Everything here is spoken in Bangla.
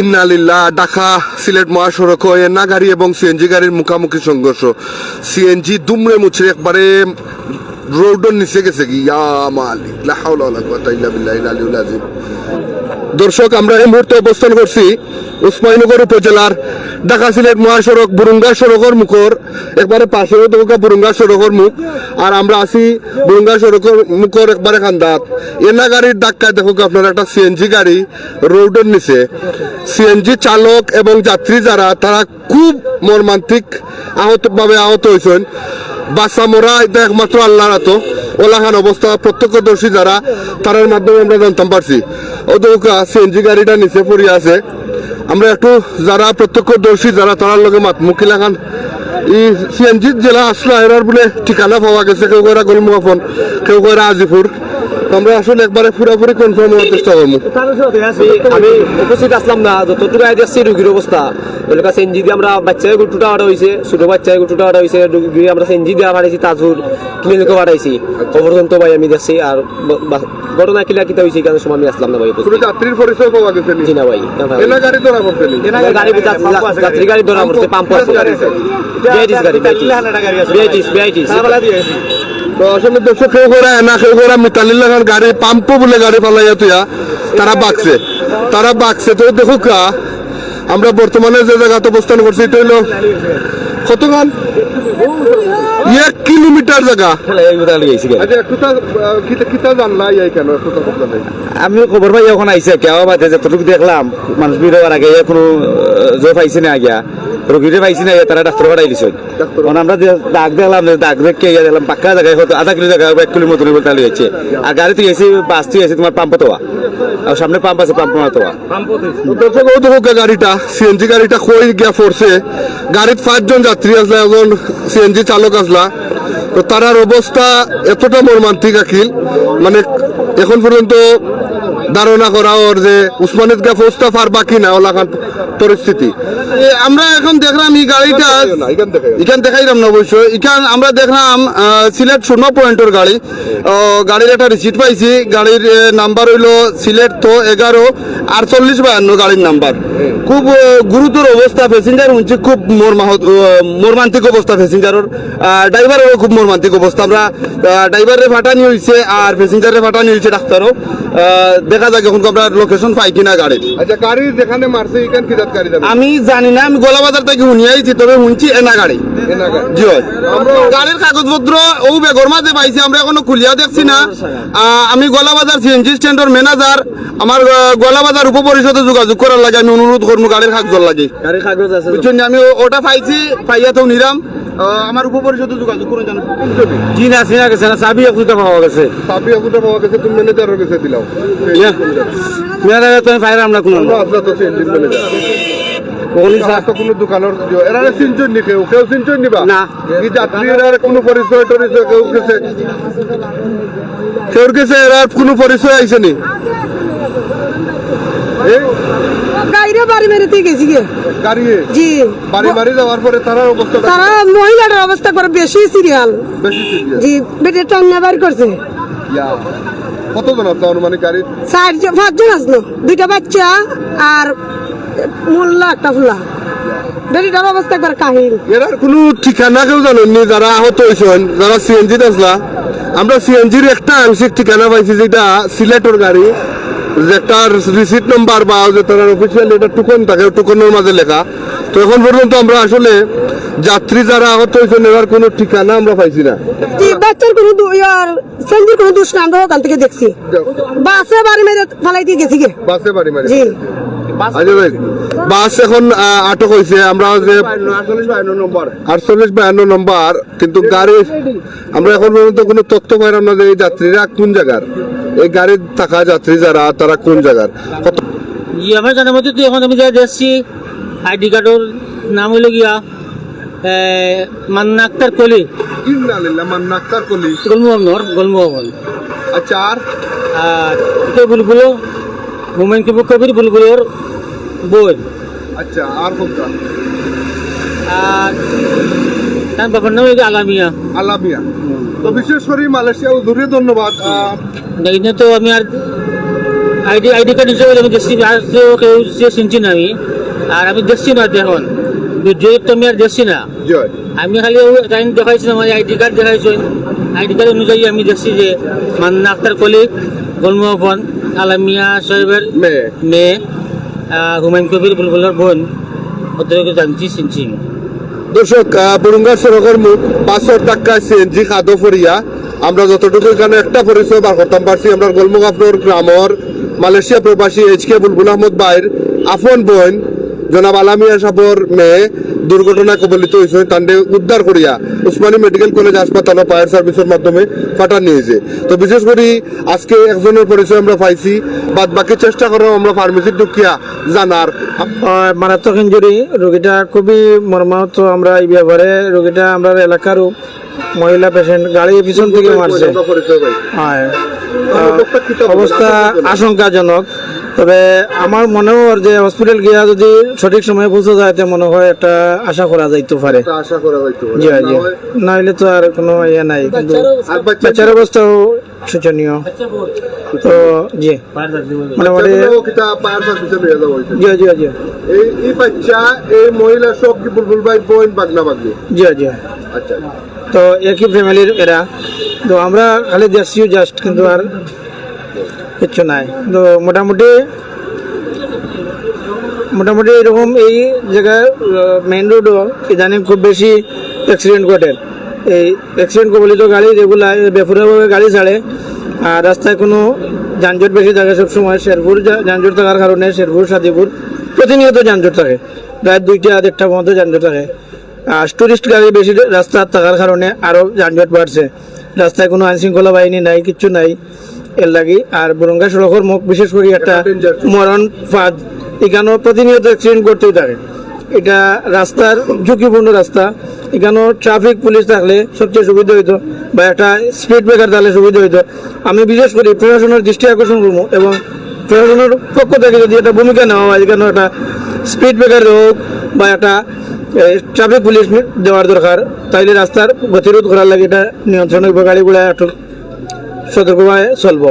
ইন্নালিল্লাহ ঢাকা, সিলেট মহাসড়ক এনা গাড়ি এবং সিএনজি গাড়ির মুখামুখি সংঘর্ষ। সিএনজি দুমড়ে মুছড়ে একবারে রোডের নিচে গেছে কি? ইয়া মালিক, লা হাওলা ওয়ালা কুওয়াতা আলিয়্যিল আযীম। দর্শক, আমরা এই মুহূর্তে অবস্থান করছি উসমানীনগর উপজেলার ঢাকা সিলেট মহাসড়ক বুরুঙ্গা সড়কের মুখর। একবারে পাশে দেখা বুরুঙ্গা সড়কের মুখ। আর আমরা আছি বুরুঙ্গা সড়কের মুখর একবারে খান্দাত। এনা গাড়ির ধাক্কায় দেখো আপনার, একটা সিএনজি গাড়ি রোডের নিচে। সিএনজি চালক এবং যাত্রী যারা, তারা খুব মর্মান্তিক আহতভাবে আহত হয়েছেন। বাচ্চা মোরা এটা একমাত্র আল্লাহর হাতো ওলাখান অবস্থা, প্রত্যক্ষদর্শী যারা তার মাধ্যমে আমরা জানতাম পারছি। ওদের সিএনজি গাড়িটা নিচে পড়ে আছে। আমরা একটু যারা প্রত্যক্ষদর্শী, যারা তার লগে মাত মুখিলা খান। এই সিএনজি জেলা আসলো, এরার বলে ঠিকানা পাওয়া গেছে, কেউ কয়রা গোলমোহন কেউ কয়রা আজিপুর। আমরা আসলে একবারে পুরোপুরি কনফার্ম হওয়ার চেষ্টা করব। আমি উপস্থিত আসলাম না যতটুকু দেখছি রুগীর অবস্থা। কাছে এনজি দিয়ে আমরা বাচ্চাকে গুটুটা আটা হয়েছে ছোট বাচ্চাকে গুটুটা আটা হয়েছে রুগী আমরা এনজি দিয়ে পাঠাইছি তাজপুর ক্লিনিকে পাঠাইছি অপর্যন্ত ভাই আমি দেখছি আর ঘটনা কিলা কিতা হয়েছে এখানে সময় আমি আসলাম না ভাই যাত্রীর পরিচয় পাওয়া গেছে জি না ভাই গাড়ি ধরা পড়ছে গাড়ি যাত্রী- গাড়ি ধরা পড়ছে পাম্প আছে। বিআইটিস গাড়ি। বিআইটিস বিআইটিস। তো আসলে দর্শক কেউ করে না কেউ করে মিতালির লাগান গাড়ি পাম্প বলে গাড়ি ফালাইয়া তুইয়া তারা বাকছে। তারা বাকছে। তো দেখো কা আমরা বর্তমানে যে জায়গাতে অবস্থান করছি এটা হইল কতখান? এক কিলোমিটার জায়গা। আচ্ছা কিতা কিতা জানলা এই কেন আমি খবর পাই এখন আইছে কেউ বাদে যতটুকু দেখলাম মানুষ হওয়ার আগে কোনো জয় পাইছে না আগিয়া। রোগীরে পাইছে না তারা ডাক্তার পাঠাই দিছে। কারণ আমরা যে দাগ দেখলাম দাগ দেখে ইয়া দেখলাম পাক্কা জায়গায় হয়তো আধা কিলো জায়গায় এক কিলো মতন বলতে হয়েছে আর গাড়ি তুই এসে বাস তুই এসে তোমার পাম্প তোয়া আর সামনে পাম্প আছে পাম্প না তোয়া দর্শক ও দেখো গাড়িটা সিএনজি গাড়িটা কই গিয়া পড়ছে গাড়িত পাঁচজন যাত্রী আসলা একজন সিএনজি চালক আসলা তো তারার অবস্থা এতটা মর্মান্তিক আখিল। মানে এখন পর্যন্ত ধারণা করা ওর যে উসমানিত গা পৌঁছতে পারবা কি না ওলাখান পরিস্থিতি। আমরা এখন দেখলাম এই গাড়িটা এখান দেখাইলাম না অবশ্যই। এখান আমরা দেখলাম সিলেট শূন্য পয়েন্টের গাড়ি। গাড়ির একটা রিসিট পাইছি। গাড়ির নাম্বার হইল সিলেট তো এগারো আটচল্লিশ বায়ান্ন গাড়ির নাম্বার খুব গুরুতর অবস্থা প্যাসেঞ্জার উঞ্চি খুব মর্মান্তিক অবস্থা প্যাসেঞ্জারের ড্রাইভারেরও খুব মর্মান্তিক অবস্থা। আমরা ড্রাইভারের ফাটানি হয়েছে আর প্যাসেঞ্জারের ফাটানি হয়েছে ডাক্তারও। আহ, দেখা যাক এখন আমরা লোকেশন পাই কিনা গাড়ির। আচ্ছা গাড়ি যেখানে মারছে এখান কি গাড়ি যাবে? আমি জানি না আমি গোলাবাজার থেকে শুনি আইছি তবে শুনছি এনা গাড়ি। এনা গাড়ি। জি গাড়ির কাগজপত্র ও বেগর মাঝে পাইছি আমরা এখনও খুলিয়া দেখছি না। আহ, আমি গোলাবাজার সিএনজি স্ট্যান্ডের ম্যানেজার আমার গোলাবাজার উপপরিষদে যোগাযোগ করার লাগে আমি অনুরোধ করব গাড়ির কাগজ লাগে। গাড়ির কাগজ আছে বুঝছেন আমি ওটা পাইছি পাইয়া তো নিলাম। আহ, আমার উপপরিষদে যোগাযোগ করে জানো। জি না চিনা গেছে না চাবি একটু পাওয়া গেছে। সাবি আগুটা পাওয়া গেছে তুমি ম্যানেজারের কাছে দিলাও। মেয়েরা তুমি পাইলাম না। কোনো আমরা আসলে তো কোনো দোকানের এরা সিনচন নি কেউ কেউ সিনচন নিবা? না। কি যাত্রীর কোনো পরিচয় টরিচয় কেউ গেছে কেউ গেছে এরা কোনো পরিচয় আইছে নি? এই? গাড়িরে বাড়ি মেরেতে গেছি গে। গাড়ি? জি। বাড়ি বাড়ি যাওয়ার পরে তারার অবস্থা তারা মহিলাটার অবস্থা করে বেশি সিরিয়াল। বেশি। জি বেটে টান্না বাড়ি করছে। ইয়া। কতজন আপনার অনুমানিক গাড়ি? চার পাঁচজন আসলো। দুইটা বাচ্চা আর মোল্লা একটা ফুলা। বেটিটার অবস্থা একবার কাহিল। এরার কোনো ঠিকানা কেউ জানেননি যারা আহত হয়েছেন যারা সিএনজি আসলা। আমরা সিএনজির একটা আংশিক ঠিকানা পাইছি যেটা সিলেটের গাড়ি। যে একটা রিসিট নাম্বার বা যে তার অফিসিয়াল এটা টুকন থাকে টুকনের মাঝে লেখা। তো এখন পর্যন্ত আমরা আসলে যাত্রী যারা আহত হয়েছেন এবার কোনো ঠিকানা আমরা পাইছি না। বাচ্চার কোনো দু- কোনো দোষ না আমরা ওখান থেকে দেখছি। বাসে বাড়ি মেরে ফালাই দিয়ে গেছি বাসে বাড়ি মারি জি। বাস এখন আটক হয়েছে। আমরা যে আটচল্লিশ বায়ান্ন নম্বর কিন্তু গাড়ি আমরা এখন পর্যন্ত কোনো তথ্য পাইলাম না যে এই যাত্রীরা কোন জায়গার। এই গাড়ির থাকা যাত্রী যারা তারা কোন জায়গার? কত জি আমার জানার মধ্যে তো এখন আমি যা দেখছি আইডি কার্ডের নাম হইল গিয়া মান্না আক্তার কলি। মান্নাক্তার কলি? গোলমোহন গোলমোহন। আচ্ছা আর? আর এটা বুলবুলো হুমায়ুন কবির কবির বুলবুলোর বই আচ্ছা আর কোনটা? আর তার বাবার নাম হইল আলামিয়া। আলামিয়া। তো বিশেষ করে মালয়েশিয়া ধন্যবাদ। তো আমি আর আইডি আইডি কার্ড হিসেবে আমি দেখছি আর কেউ যে চিনছি না আমি। আর আমি দেখছি না এখন বিদ্যুৎ তো আমি আর দেখছি না। আমি খালি টাইম দেখাইছি আমার আইডি কার্ড দেখাইছি আইডি কার্ড অনুযায়ী আমি দেখছি যে মান্না আক্তার কলিক গোলমোহন আলামিয়া সাহেবের মেয়ে। হুমায়ুন কবির বুলবুলের বোন। ওদেরকে জানছি চিনছি। দর্শক বরুঙ্গার সড়কের মুখ পাঁচশো টাকা সিএনজি খাদো ফরিয়া। আমরা যতটুকু এখানে একটা পরিচয় বার করতাম পারছি। আমরা গোলমুখ আপনার গ্রামর মালয়েশিয়া প্রবাসী এইচ কে বুলবুল আহমদ বাইর আফন বোন জনাব আলামিয়া সাবর মেয়ে দুর্ঘটনায় কবলিত হয়েছে তান্ডে উদ্ধার করিয়া উসমানী মেডিকেল কলেজ হাসপাতাল ও ফায়ার সার্ভিসের মাধ্যমে পাঠান নিয়েছে। তো বিশেষ করে আজকে একজনের পরিচয় আমরা পাইছি বাদ বাকি চেষ্টা করো আমরা ফার্মেসির ঢুকিয়া জানার মারাত্মক ইঞ্জুরি রোগীটা খুবই মর্মাহত আমরা এই ব্যাপারে রোগীটা আমরা এলাকার মহিলা পেশেন্ট গাড়ি পিছন থেকে মারছে। হয়। অবস্থা আশঙ্কাজনক। তবে আমার মনে হয় যে হসপিটাল গিয়া যদি সঠিক সময়ে পৌঁছে যায় তো মনে হয় একটা আশা করা যাইতে পারে। আশা করা যাইতে পারে। জি জি। না তো আর কোনো ইয়ে নাই কিন্তু বাচ্চার অবস্থাও শোচনীয়। তো জি। মোটামুটি। জি জি জি। এই এই বাচ্চা এই মহিলা সব কি বুলবুল ভাই বোন বাগনা বাগনি? জি জি। আচ্ছা। তো একই ফ্যামিলির এরা। তো আমরা খালি দেখছিও জাস্ট কিন্তু আর কিচ্ছু নাই। তো মোটামুটি মোটামুটি এরকম এই জায়গায় মেইন রোডও ইদানিং খুব বেশি অ্যাক্সিডেন্ট ঘটে। এই অ্যাক্সিডেন্ট কবলিত গাড়ি যেগুলা বেফুরাভাবে গাড়ি ছাড়ে, আর রাস্তায় কোনো যানজট বেশি থাকে সবসময়, শেরপুর যানজট থাকার কারণে শেরপুর, সাদিপুর প্রতিনিয়ত যানজট থাকে। রাত দুইটা, দেড়টা পর্যন্ত যানজট থাকে। আর টুরিস্ট গাড়ি বেশি রাস্তা থাকার কারণে আরও যানজট বাড়ছে। রাস্তায় কোনো আইন শৃঙ্খলা বাহিনী নাই, কিচ্ছু নাই। এর লাগি আর বরঙ্গা সড়কের মুখ বিশেষ করে একটা মরণ ফাঁদ। এখানেও প্রতিনিয়ত অ্যাক্সিডেন্ট করতেই থাকে। এটা রাস্তার ঝুঁকিপূর্ণ রাস্তা। এখানেও ট্রাফিক পুলিশ থাকলে সবচেয়ে সুবিধা হইতো বা একটা স্পিড ব্রেকার থাকলে সুবিধা হইতো। আমি বিশেষ করি প্রশাসনের দৃষ্টি আকর্ষণ করব এবং প্রশাসনের পক্ষ থেকে যদি একটা ভূমিকা নেওয়া হয় এখানে একটা স্পিড ব্রেকার হোক বা একটা ট্রাফিক পুলিশ দেওয়ার দরকার তাইলে রাস্তার গতিরোধ করার লাগে এটা নিয়ন্ত্রণ গাড়িগুলা একটু সতর্কভাবে চলবো